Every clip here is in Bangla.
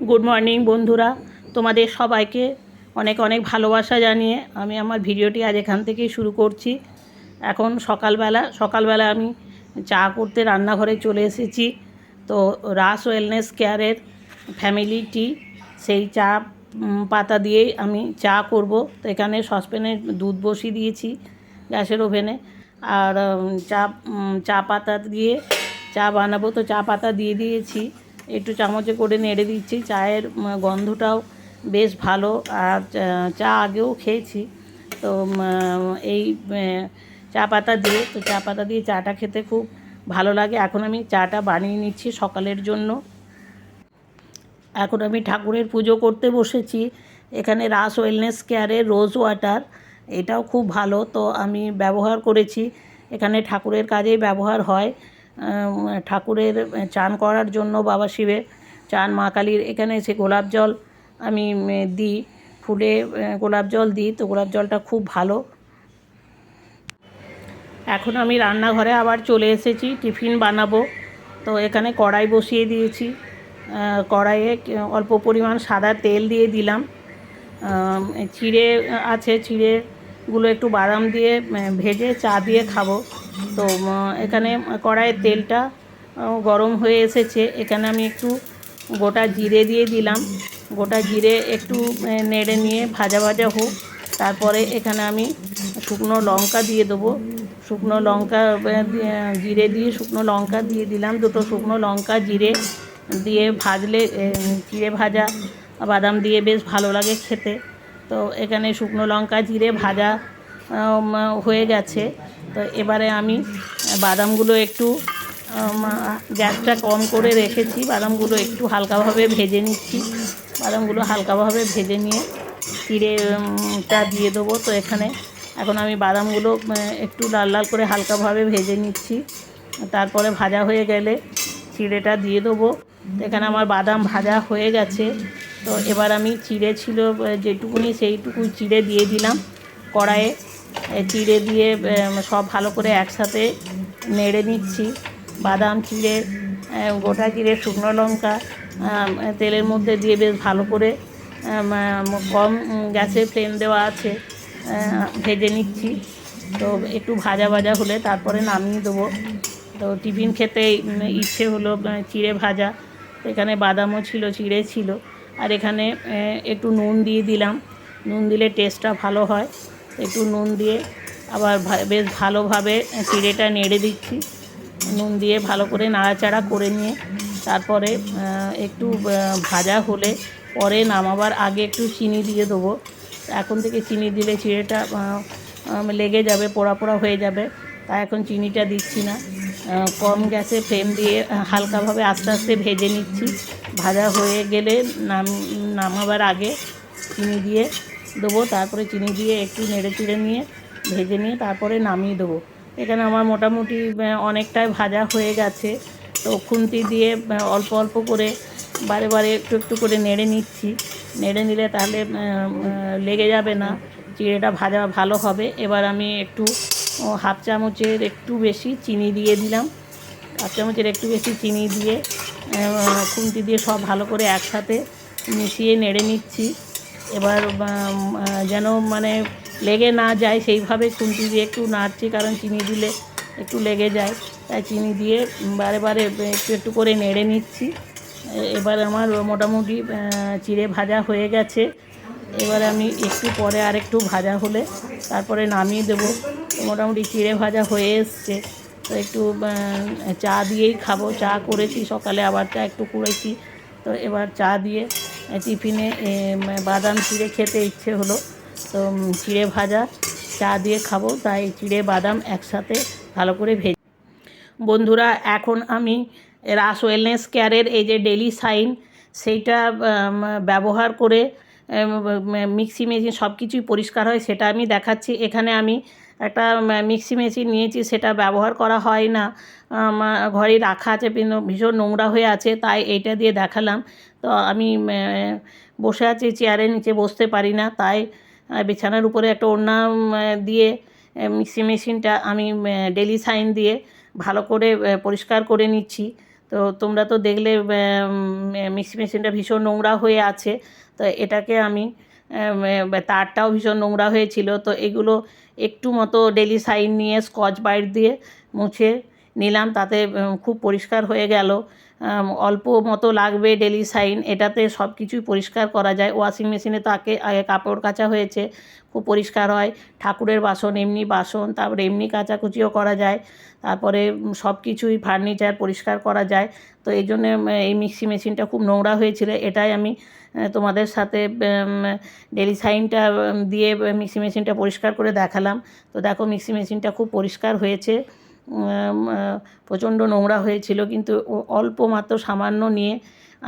গুড মর্নিং বন্ধুরা। তোমাদের সবাইকে অনেক অনেক ভালোবাসা জানিয়ে আমি আমার ভিডিওটি আজ এখান থেকেই শুরু করছি। এখন সকালবেলা সকালবেলা আমি চা করতে রান্নাঘরে চলে এসেছি। তো রাস ওয়েলনেস কেয়ারের ফ্যামিলি টি সেই চা পাতা দিয়েই আমি চা করব। তো এখানে সসপ্যানে দুধ বসিয়ে দিয়েছি গ্যাসের ওভেনে। আর চা চা পাতা দিয়ে, চা বানাবো। তো চা পাতা দিয়ে দিয়েছি। একটু চামচে করে নেড়ে দিচ্ছি। চায়ের গন্ধটাও বেশ ভালো। আর চা- আগেও খেয়েছি। তো এই চা পাতা দিয়ে, তো চা পাতা দিয়ে চাটা খেতে খুব ভালো লাগে। এখন আমি চাটা বানিয়ে নিচ্ছি সকালের জন্য। এখন আমি ঠাকুরের পুজো করতে বসেছি। এখানে রাস ওয়েলনেস কেয়ারের রোজ ওয়াটার, এটাও খুব ভালো। তো আমি ব্যবহার করেছি। এখানে ঠাকুরের কাজেই ব্যবহার হয়। ঠাকুরের চান করার জন্য বাবা শিবের চান, মা কালীর এখানে এসে গোলাপ জল আমি দিই, ফুলে গোলাপ জল দিই, তো গোলাপ জলটা খুব ভালো। এখন আমি রান্নাঘরে আবার চলে এসেছি, টিফিন বানাবো। তো এখানে কড়াই বসিয়ে দিয়েছি। কড়াইয়ে অল্প পরিমাণ সাদা তেল দিয়ে দিলাম। চিড়ে আছে, চিড়েগুলো একটু বাদাম দিয়ে ভেজে চা দিয়ে খাব। তো এখানে কড়াইয়ের তেলটা গরম হয়ে এসেছে। এখানে আমি একটু গোটা জিরে দিয়ে দিলাম। গোটা জিরে একটু নেড়ে নিয়ে ভাজা ভাজা হোক। তারপরে এখানে আমি শুকনো লঙ্কা দিয়ে দেবো। শুকনো লঙ্কা জিরে দিয়ে শুকনো লঙ্কা দিয়ে দিলাম। দুটো শুকনো লঙ্কা জিরে দিয়ে ভাজলে জিরে ভাজা বাদাম দিয়ে বেশ ভালো লাগে খেতে। তো, এখানে শুকনো লঙ্কা জিরে ভাজা হয়ে গেছে। তো এবারে আমি বাদামগুলো একটু গ্যাসটা কম করে রেখেছি। বাদামগুলো একটু হালকাভাবে ভেজে নিচ্ছি। বাদামগুলো হালকাভাবে ভেজে নিয়ে চিড়েটা দিয়ে দেবো। তো এখানে এখন আমি বাদামগুলো একটু লাল লাল করে হালকাভাবে ভেজে নিচ্ছি। তারপরে ভাজা হয়ে গেলে চিড়েটা দিয়ে দেবো। এখানে আমার বাদাম ভাজা হয়ে গেছে। তো এবার আমি চিড়ে ছিল যেটুকুনি সেইটুকু চিড়ে দিয়ে দিলাম কড়াইয়ে। চিড়ে দিয়ে সব ভালো করে একসাথে নেড়ে নিচ্ছি। বাদাম চিড়ে গোটা চিড়ে, শুকনো লঙ্কা তেলের মধ্যে দিয়ে বেশ ভালো করে কম গ্যাসে ফ্লেম দেওয়া আছে ভেজে নিচ্ছি। তো একটু ভাজা ভাজা হলে তারপরে নামিয়ে দেবো। তো টিফিন খেতে ইচ্ছে হলো চিড়ে ভাজা। এখানে বাদামও ছিল, চিড়ে ছিল। আর এখানে একটু নুন দিয়ে দিলাম। নুন দিলে টেস্টটা ভালো হয়। একটু নুন দিয়ে আবার বেশ ভালোভাবে চিড়েটা নেড়ে দিচ্ছি। নুন দিয়ে ভালো করে নাড়াচাড়া করে নিয়ে তারপরে একটু ভাজা হলে পরে নামাবার আগে একটু চিনি দিয়ে দেবো। এখন থেকে চিনি দিলে চিড়েটা লেগে যাবে, পোড়া পোড়া হয়ে যাবে। তাই এখন চিনিটা দিচ্ছি না। কম গ্যাসে ফ্লেম দিয়ে হালকাভাবে আস্তে আস্তে ভেজে নিচ্ছি। ভাজা হয়ে গেলে নাম নামাবার আগে চিনি দিয়ে দেবো, তারপরে চিনি দিয়ে একটু নেড়ে চেড়ে নিয়ে ভেজে নিয়ে তারপরে নামিয়ে দেবো। এখানে আমার মোটামুটি অনেকটাই ভাজা হয়ে গেছে। তো খুন্তি দিয়ে অল্প অল্প করে, বারে বারে একটু একটু করে নেড়ে নিচ্ছি। নেড়ে নিলে তাহলে লেগে যাবে না, চিড়েটা ভাজা ভালো হবে। এবার আমি একটু হাফ চামচের একটু বেশি চিনি দিয়ে দিলাম। হাফ চামচের একটু বেশি চিনি দিয়ে খুন্তি দিয়ে সব ভালো করে একসাথে মিশিয়ে নেড়ে নিচ্ছি। এবার যেন মানে লেগে না যায়, সেইভাবে খুন্তি দিয়ে একটু নাড়ছি, কারণ চিনি দিলে একটু লেগে যায়। তাই চিনি দিয়ে বারে বারে একটু একটু করে নেড়ে নিচ্ছি। এবার আমার মোটামুটি চিড়ে ভাজা হয়ে গেছে। এবার আমি একটু পরে আর একটু ভাজা হলে তারপরে নামিয়ে দেবো। মোটামুটি চিড়ে ভাজা হয়ে এসছে। তো একটু চা দিয়েই খাব। চা করেছি, সকালে আবার চা একটু করেছি। তো এবার চা দিয়ে টিফিনে বাদাম, চিড়ে খেতে ইচ্ছে হলো। তো চিড়ে ভাজা, চা দিয়ে খাব। তাই চিড়ে, বাদাম একসাথে ভালো করে ভেজে বন্ধুরা, এখন আমি রাস ওয়েলনেস কেয়ারের এই যে ডেলি সাইন, সেইটা ব্যবহার করে মিক্সি মেশিন সব কিছুই পরিষ্কার হয়, সেটা আমি দেখাচ্ছি। এখানে আমি একটা মিক্সি মেশিন নিয়েছি, সেটা ব্যবহার করা হয় না। ঘরে রাখা আছে ভীষণ নোংরা হয়ে আছে, তাই এইটা দিয়ে দেখালাম। তো আমি বসে আছি চেয়ারের নিচে বসতে পারি না, তাই বিছানার উপরে একটা ওড়না দিয়ে মিক্সি মেশিনটা আমি ডেলি সাইন দিয়ে ভালো করে পরিষ্কার করে নিচ্ছি। তো তোমরা তো দেখলে মিক্সি মেশিনটা ভীষণ নোংরা হয়ে আছে। তো এটাকে আমি তারটাও ভীষণ নোংরা হয়েছিল। তো এগুলো একটু মতো ডেলি সাইন নিয়ে স্কচ বাইট দিয়ে মুছে নিলাম। তাতে খুব পরিষ্কার হয়ে গেল। অল্প মতো লাগবে ডেলি সাইন এটাতে সব কিছুই পরিষ্কার করা যায়। ওয়াশিং মেশিনে তাকে আগে কাপড় কাচা হয়েছে, খুব পরিষ্কার হয়। ঠাকুরের বাসন, এমনি বাসন, তারপরে এমনি কাচাকুচিও করা যায়। তারপরে সব কিছুই ফার্নিচার পরিষ্কার করা যায়। তো এই জন্যে এই মিক্সি মেশিনটা খুব নোংরা হয়েছিল। এটাই আমি তোমাদের সাথে ডেলি সাইনটা দিয়ে মিক্সি মেশিনটা পরিষ্কার করে দেখালাম। তো দেখো মিক্সি মেশিনটা খুব পরিষ্কার হয়েছে। প্রচণ্ড নোংরা হয়েছিল, কিন্তু অল্প মাত্র সামান্য নিয়ে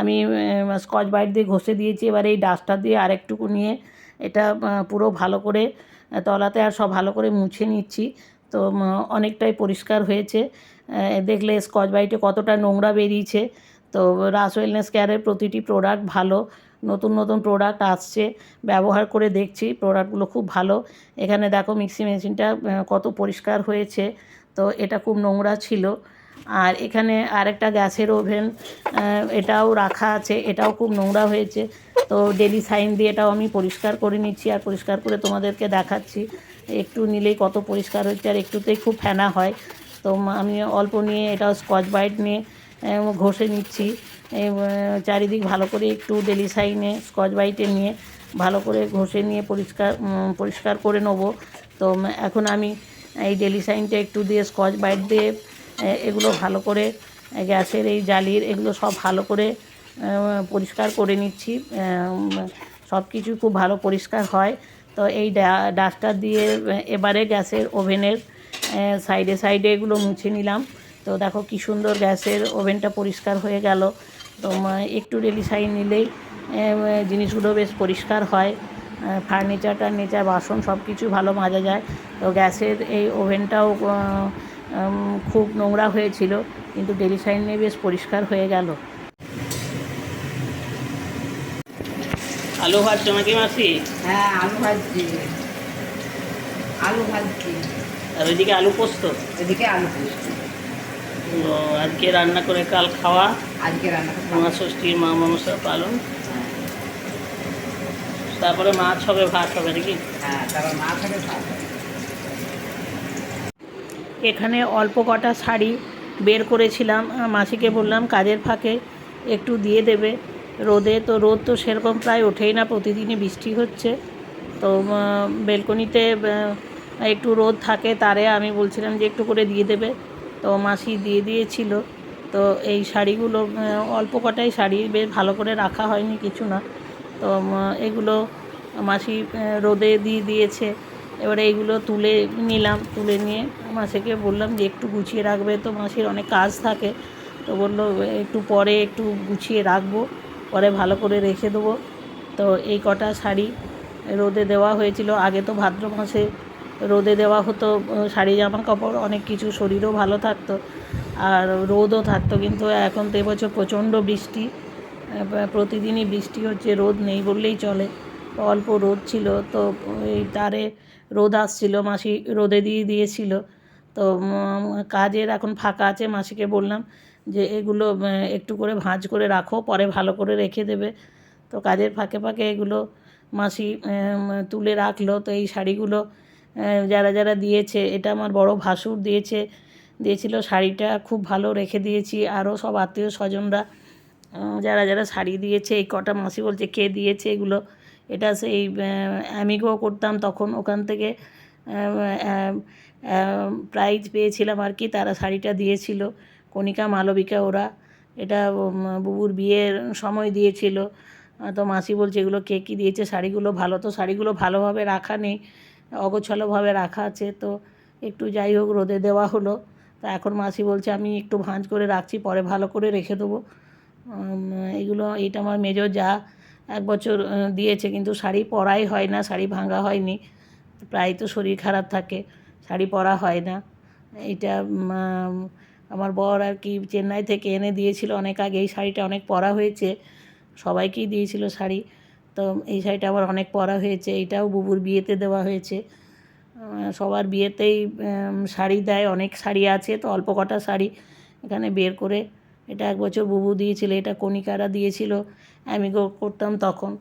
আমি স্কচ বাইট দিয়ে ঘষে দিয়েছি। এবার এই ডাস্টার দিয়ে আরেকটুকু নিয়ে এটা পুরো ভালো করে তলাতে আর সব ভালো করে মুছে নিচ্ছি। তো অনেকটাই পরিষ্কার হয়েছে। দেখলে স্কচ বাইটে কতটা নোংরা বেরিয়েছে। তো, রাস ওয়েলনেস কেয়ারের প্রতিটি প্রোডাক্ট ভালো, নতুন নতুন প্রোডাক্ট আসছে, ব্যবহার করে দেখছি, প্রোডাক্টগুলো খুব ভালো। এখানে দেখো মিক্সি মেশিনটা কত পরিষ্কার হয়েছে। তো এটা খুব নোংরা ছিল। আর এখানে আরেকটা গ্যাসের ওভেন এটাও রাখা আছে, এটাও খুব নোংরা হয়েছে। তো ডেলি সাইন দিয়ে এটাও আমি পরিষ্কার করে নিচ্ছি আর পরিষ্কার করে তোমাদেরকে দেখাচ্ছি। একটু নিলেই কত পরিষ্কার হচ্ছে আর একটুতেই খুব ফেনা হয়। তো আমি অল্প নিয়ে এটাও স্কচ বাইট নিয়ে ঘষে নিচ্ছি। চারিদিক ভালো করে একটু ডেলি সাইনে স্কচ বাইটে নিয়ে ভালো করে ঘষে নিয়ে পরিষ্কার পরিষ্কার করে নেব। তো এখন আমি এই ডেলি সাইনটা একটু দিয়ে স্কচ বাইট দিয়ে এগুলো ভালো করে গ্যাসের এই জালির এগুলো সব ভালো করে পরিষ্কার করে নিচ্ছি। সব কিছু খুব ভালো পরিষ্কার হয়। তো এই ডাস্টার দিয়ে এবারে গ্যাসের ওভেনের সাইডে সাইডে এগুলো মুছে নিলাম। তো দেখো কি সুন্দর গ্যাসের ওভেনটা পরিষ্কার হয়ে গেল। তো একটু ডেলি সাইন নিলেই জিনিসগুলো বেশ পরিষ্কার হয়। ফার্নিচার টার্নিচার বাসন সব কিছু ভালো মাজা যায়। তো গ্যাসের এই ওভেনটাও খুব নোংরা হয়েছিল কিন্তু ডেলি সাইন নিয়ে বেশ পরিষ্কার হয়ে গেল। আলু ভাজছো নাকি মাসি? হ্যাঁ আলু ভাজছি। আলু ভাজছি। আর ওইদিকে আলু পোস্ত? এদিকে আলু পোস্ত। তো আজকে রান্না করে কাল খাওয়া। আজকে রান্না। মা ষষ্ঠীর মা মনসা পালন। তারপরে মাছ হবে ভাত হবে নাকি? হ্যাঁ। এখানে অল্প কটা শাড়ি বের করেছিলাম। মাসিকে বললাম কাজের ফাঁকে একটু দিয়ে দেবে রোদে। তো রোদ তো সেরকম প্রায় ওঠেই না প্রতিদিনই বৃষ্টি হচ্ছে। তো বেলকনিতে একটু রোদ থাকে তারে আমি বলছিলাম যে একটু করে দিয়ে দেবে। তো মাসি দিয়ে দিয়েছিল। তো এই শাড়িগুলো অল্প কটাই শাড়ি বেশ ভালো করে রাখা হয়নি কিছু না। তো এগুলো মাসি রোদে দিয়ে দিয়েছে। এবারে এইগুলো তুলে নিলাম, তুলে নিয়ে মাসিকে বললাম যে, একটু গুছিয়ে রাখবে। তো মাসির অনেক কাজ থাকে। তো বলল একটু পরে একটু গুছিয়ে রাখব, পরে ভালো করে রেখে দেবো। তো এই কটা শাড়ি রোদে দেওয়া হয়েছিল। আগে তো ভাদ্র মাসে রোদে দেওয়া হতো শাড়ি জামা কাপড় অনেক কিছু শরীরও ভালো থাকতো, আর রোদও থাকতো। কিন্তু এখন তো এবছর প্রচণ্ড বৃষ্টি। প্রতিদিনই বৃষ্টি হচ্ছে, রোদ নেই বললেই চলে। অল্প রোদ ছিল, তো এই তারে রোদ আসছিল, মাসি রোদে দিয়ে দিয়েছিল। তো কাজের এখন ফাঁকা আছে, মাসিকে বললাম যে এগুলো একটু করে ভাঁজ করে রাখো, পরে ভালো করে রেখে দেবে। তো কাজের ফাঁকে ফাঁকে এগুলো মাসি তুলে রাখল। তো এই শাড়িগুলো যারা যারা দিয়েছে, এটা আমার বড় ভাসুর দিয়েছে, দিয়েছিল শাড়িটা, খুব ভালো রেখে দিয়েছি। আরও সব আত্মীয় স্বজনরা যারা যারা শাড়ি দিয়েছে, এই কটা মাসি বলছে কে দিয়েছে এগুলো, এটা সেই অ্যামিগো করতাম তখন ওখান থেকে প্রাইজ পেয়েছিলাম আর কি, তারা শাড়িটা দিয়েছিল, কণিকা, মালবিকা ওরা, এটা বুবুর বিয়ের সময় দিয়েছিল তো মাসি বলছে এগুলো কে কী দিয়েছে, শাড়িগুলো ভালো, তো শাড়িগুলো ভালোভাবে রাখা নেই, অগোছালোভাবে রাখা আছে, তো একটু যাই হোক রোদে দেওয়া হলো, তা এখন মাসি বলছে আমি একটু ভাঁজ করে রাখছি, পরে ভালো করে রেখে দেবো এগুলো এইটা আমার মেজো যা এক বছর দিয়েছে কিন্তু শাড়ি পরাই হয় না শাড়ি ভাঙা হয়নি। প্রায় তো শরীর খারাপ থাকে শাড়ি পরা হয় না। আহ, আমার বর আর কি চেন্নাই থেকে এনে দিয়েছিল অনেক আগে এই শাড়িটা অনেক পরা হয়েছে সবাইকেই দিয়েছিল শাড়ি। তো এই শাড়িটা আবার অনেক পরা হয়েছে এইটাও বুবুর বিয়েতে দেওয়া হয়েছে। সবার বিয়েতেই শাড়ি দেয় অনেক শাড়ি আছে তো অল্প কটা শাড়ি এখানে বের করে এটা এক বছর বুবু দিয়েছিল, এটা কণিকারা দিয়েছিল, আমি করতাম তখন।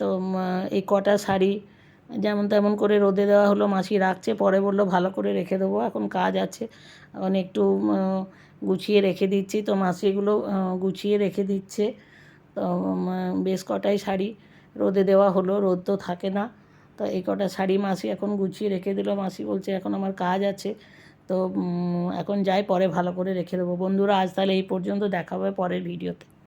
তো এই কটা শাড়ি যেমন তেমন করে রোদে দেওয়া হলো, মাসি রাখছে, পরে বলল ভালো করে রেখে দেবো, এখন কাজ আছে। এখন একটু গুছিয়ে রেখে দিচ্ছি, তো মাসি এগুলো গুছিয়ে রেখে দিচ্ছে। তো বেশ কটাই শাড়ি রোদে দেওয়া হলো, রোদ তো থাকে না। তো এই কটা শাড়ি মাসি এখন গুছিয়ে রেখে দিল, মাসি বলছে এখন আমার কাজ আছে। তো এখন যাই পরে ভালো করে রেখে দেবো। বন্ধুরা, আজ তাহলে এই পর্যন্ত। দেখা হবে পরের ভিডিওতে